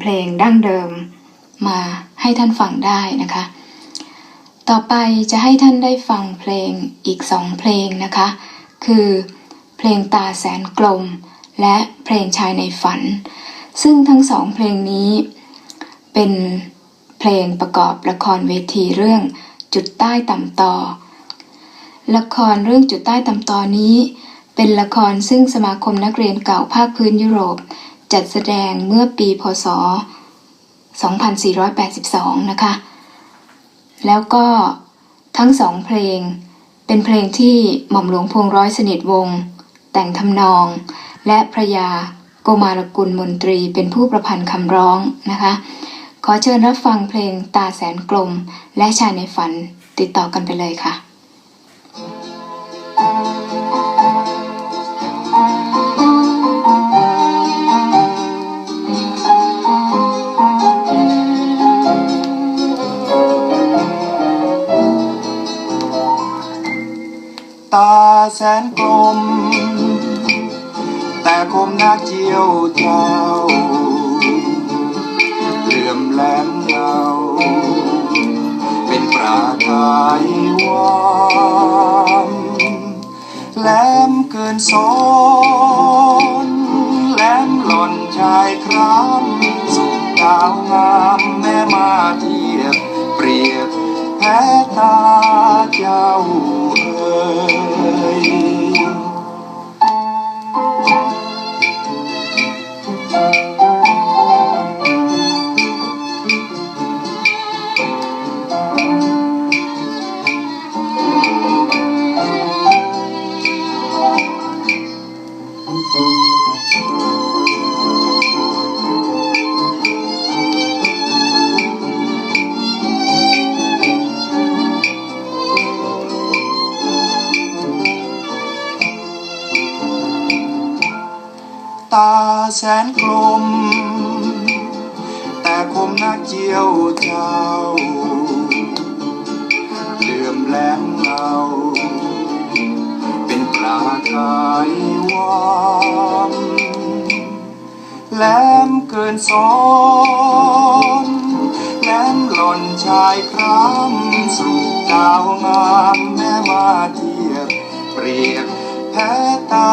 เพลงดั้งเดิมมาให้ท่านฟังได้นะคะ ต่อไปจะให้ท่านได้ฟังเพลงอีกสองเพลงนะคะ คือเพลงตาแสนกลม และเพลงชายในฝัน ซึ่งทั้งสองเพลงนี้เป็นเพลงประกอบละครเวทีเรื่องจุดใต้ต่ำตอละครเรื่องจุดใต้ต่ำตอนี้ เป็นละครซึ่งสมาคมนักเรียนเก่าภาคพื้นยุโรป จัดแสดงเมื่อปีพศ 2482 นะคะ แล้วก็ทั้งสองเพลงเป็นเพลงที่หม่อมหลวงพวงร้อยสนิทวงศ์แต่งทำนอง และพระยาโกมารกุลมนตรีเป็นผู้ประพันธ์คำร้องนะคะ ขอเชิญรับฟังเพลงตาแสนกลม และชายในฝันติดต่อกันไปเลยค่ะ แสนกลม แต่คมนักเจียวเจ้าเหลื่อมแหลมเงาเป็นปราทายวามแหลมเกินสนแหลมหล่นชายครามสุดดาวงามแม่มาเทียบเปรียบแพ้ตาเจ้าเอ๋ย ตาแสนกลม แต่คมนักเจียวเจ้าเหลื่อมแหลมเงาเป็นปลาทาย แหลมเกินสอนแหลมหล่นชายครามสู่ดาวงามแม่มาเทียบเปรียบแพ้ตา